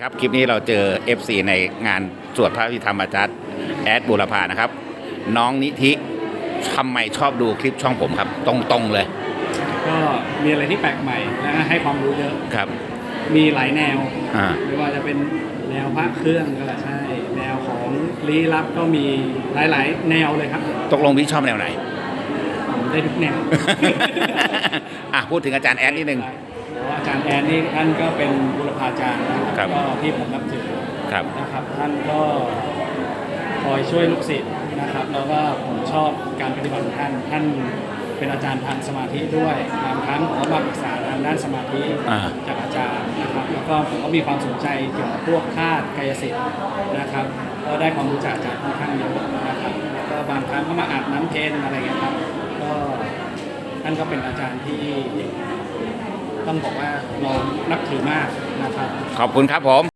ครับคลิปนี้เราเจอ FC ในงานสวดพระพิธรรมอาจารย์แอดบุรพานะครับ น้องนิธิทำไมชอบดูคลิปช่องผมครับ ตรงๆเลย ก็มีอะไรที่แปลกใหม่และให้ความรู้เยอะ ครับ มีหลายแนว อ่า ไม่ว่าจะเป็นแนวพระเครื่องก็ใช่ แนวของลี้ลับก็มีหลาย ๆ แนวเลยครับตกลงพี่ชอบแนวไหน ผมได้ทุกแนว อะพูดถึงอาจารย์แอดนิดนึงเพราะว่า อาจารย์แอนนี่ท่านก็เป็นบุรพาจารย์นะครับ ก็ที่ผมนับถือครับ นะครับ ท่านก็คอยช่วยลูกศิษย์นะครับ แล้วก็ผมชอบการปฏิบัติของท่าน ท่านเป็นอาจารย์ทางสมาธิด้วยบางครั้งผมก็มาปรึกษาทางด้านสมาธิอ่า จากอาจารย์นะครับ แล้วก็ผมก็มีความสนใจเกี่ยวกับพวกธาตุกายสิทธิ์นะครับ ก็ได้ความรู้จากอาจารย์ค่อนข้างเยอะนะครับ แล้วก็บางครั้งก็มาอาบน้ำเกณฑ์อะไรเงี้ยครับ ก็ท่านก็เป็นอาจารย์ที่ ต้องบอกว่าเรานับถือมากนะครับ ขอบคุณครับผม